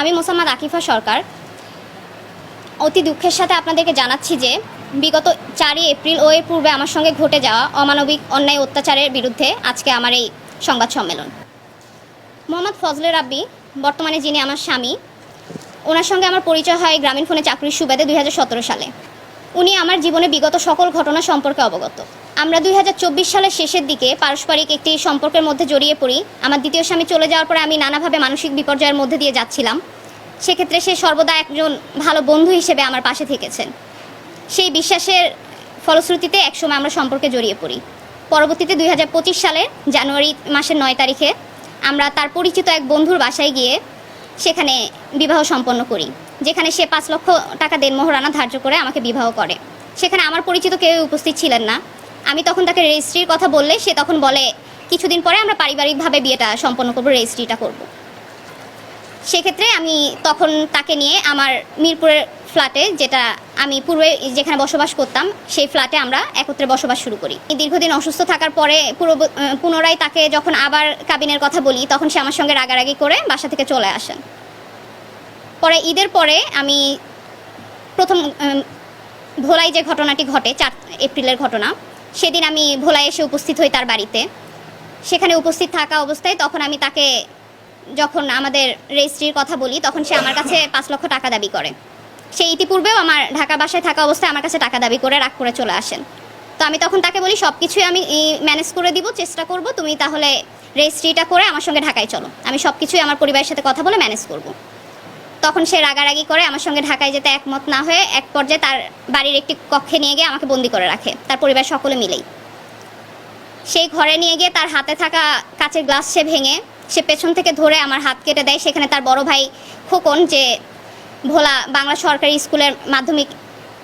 আমি মোসাম্মদ আকিফা সরকার। অতি দুঃখের সাথে আপনাদেরকে জানাচ্ছি যে, বিগত চারই এপ্রিল ও এর পূর্বে আমার সঙ্গে ঘটে যাওয়া অমানবিক অন্যায় অত্যাচারের বিরুদ্ধে আজকে আমার এই সংবাদ সম্মেলন। মোহাম্মদ ফজলে রাব্বি, বর্তমানে যিনি আমার স্বামী, ওনার সঙ্গে আমার পরিচয় হয় গ্রামীণ ফোনে চাকরির সুবাদে দুই হাজার সতেরো সালে। উনি আমার জীবনে বিগত সকল ঘটনা সম্পর্কে অবগত। আমরা দুই হাজার চব্বিশ সালের শেষের দিকে পারস্পরিক একটি সম্পর্কের মধ্যে জড়িয়ে পড়ি। আমার দ্বিতীয় স্বামী চলে যাওয়ার পরে আমি নানাভাবে মানসিক বিপর্যয়ের মধ্যে দিয়ে যাচ্ছিলাম। সেক্ষেত্রে সে সর্বদা একজন ভালো বন্ধু হিসেবে আমার পাশে থেকেছেন। সেই বিশ্বাসের ফলশ্রুতিতে একসময় আমরা সম্পর্কে জড়িয়ে পড়ি। পরবর্তীতে দুই হাজার পঁচিশ সালের জানুয়ারি মাসের নয় তারিখে আমরা তার পরিচিত এক বন্ধুর বাসায় গিয়ে সেখানে বিবাহ সম্পন্ন করি, যেখানে সে পাঁচ লক্ষ টাকা দেনমোহরানা ধার্য করে আমাকে বিবাহ করে। সেখানে আমার পরিচিত কেউ উপস্থিত ছিলেন না। আমি তখন তাকে রেজিস্ট্রির কথা বললে, সে তখন বলে, কিছুদিন পরে আমরা পারিবারিকভাবে বিয়েটা সম্পন্ন করব রেজিস্ট্রিটা করব। সেক্ষেত্রে আমি তখন তাকে নিয়ে আমার মিরপুরের ফ্ল্যাটে যেটা আমি পূর্বে যেখানে বসবাস করতাম, সেই ফ্ল্যাটে আমরা একত্রে বসবাস শুরু করি। দীর্ঘদিন অসুস্থ থাকার পরে পুনরায় তাকে যখন আবার কাবিনের কথা বলি, তখন সে আমার সঙ্গে রাগারাগি করে বাসা থেকে চলে আসেন। পরে ঈদের পরে আমি প্রথম ভোলাই যে ঘটনাটি ঘটে, চার এপ্রিলের ঘটনা সেদিন আমি ভোলায় এসে উপস্থিত হই তার বাড়িতে। সেখানে উপস্থিত থাকা অবস্থায় তখন আমি তাকে যখন আমাদের রেজিস্ট্রির কথা বলি, তখন সে আমার কাছে পাঁচ লক্ষ টাকা দাবি করে। সে ইতিপূর্বেও আমার ঢাকা বাসায় থাকা অবস্থায় আমার কাছে টাকা দাবি করে, রাগ করে চলে আসেন। তো আমি তখন তাকে বলি সব কিছুই আমি ম্যানেজ করে দিব, চেষ্টা করব, তুমি তাহলে রেজিস্ট্রিটা করে আমার সঙ্গে ঢাকায় চলো। আমি সব কিছুই আমার পরিবারের সাথে কথা বলে ম্যানেজ করব। তখন সে রাগারাগি করে আমার সঙ্গে ঢাকায় যেতে একমত না হয়ে এক পর্যায়ে তার বাড়ির একটি কক্ষে নিয়ে গিয়ে আমাকে বন্দি করে রাখে। তার পরিবার সকলে মিলেই। সেই ঘরে নিয়ে গিয়ে তার হাতে থাকা কাচের গ্লাস সে ভেঙে, সে পেছন থেকে ধরে আমার হাত কেটে দেয়। সেখানে তার বড় ভাই খোকন, যে ভোলা বাংলা সরকারি স্কুলের মাধ্যমিক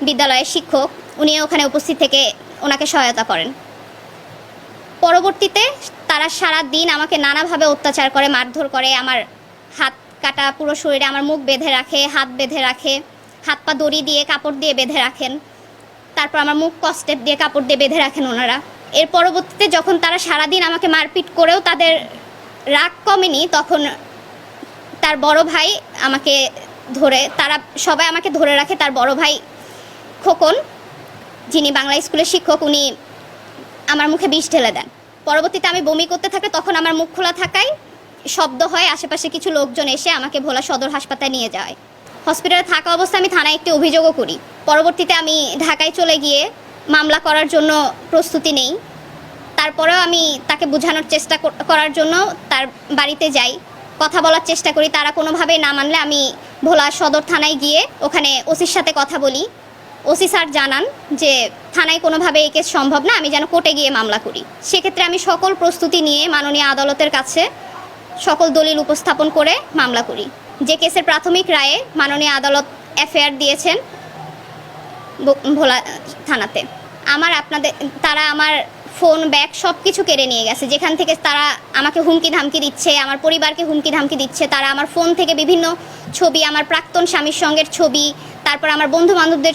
বিদ্যালয়ের শিক্ষক উনি ওখানে উপস্থিত থেকে ওনাকে সহায়তা করেন। পরবর্তীতে তারা সারা দিন আমাকে নানাভাবে অত্যাচার করে, মারধর করে, আমার হাত কাটা পুরো শরীরে আমার মুখ বেঁধে রাখে, হাত বেঁধে রাখে, হাত পা দড়ি দিয়ে কাপড় দিয়ে বেঁধে রাখেন। তারপর আমার মুখ কস্টেপ দিয়ে কাপড় দিয়ে বেঁধে রাখেন ওনারা। এর পরবর্তীতে যখন তারা সারাদিন আমাকে মারপিট করেও তাদের রাগ কমেনি, তখন তার বড় ভাই আমাকে ধরে, তারা সবাই আমাকে ধরে রাখে তার বড় ভাই খোকন, যিনি বাংলা স্কুলের শিক্ষক, উনি আমার মুখে বিষ ঢেলে দেন। পরবর্তীতে আমি বমি করতে থাকলে তখন আমার মুখ খোলা থাকায় শব্দ হয়, আশেপাশে কিছু লোকজন এসে আমাকে ভোলা সদর হাসপাতালে নিয়ে যায়। হসপিটালে থাকা অবস্থায় আমি থানায় একটি অভিযোগও করি। পরবর্তীতে আমি ঢাকায় চলে গিয়ে মামলা করার জন্য প্রস্তুতি নেই। তারপরেও আমি তাকে বোঝানোর চেষ্টা করার জন্য তার বাড়িতে যাই। কথা বলার চেষ্টা করি, তারা কোনোভাবেই না মানলে আমি ভোলা সদর থানায় গিয়ে ওখানে ওসির সাথে কথা বলি। ওসি স্যার জানান যে, থানায় কোনোভাবে এই কেস সম্ভব না, আমি যেন কোর্টে গিয়ে মামলা করি। সেক্ষেত্রে আমি সকল প্রস্তুতি নিয়ে মাননীয় আদালতের কাছে সকল দলিল উপস্থাপন করে মামলা করি। যে কেসের প্রাথমিক রায়ে মাননীয় আদালত এফআইআর দিয়েছেন ভোলা থানাতে। আমার আপনাদের, তারা আমার ফোন, ব্যাগ সব কিছু কেড়ে নিয়ে গেছে। যেখান থেকে তারা আমাকে হুমকি ধামকি দিচ্ছে, আমার পরিবারকে হুমকি ধামকি দিচ্ছে, তারা আমার ফোন থেকে বিভিন্ন ছবি, আমার প্রাক্তন স্বামীর সঙ্গের ছবি, তারপর আমার বন্ধু বান্ধবদের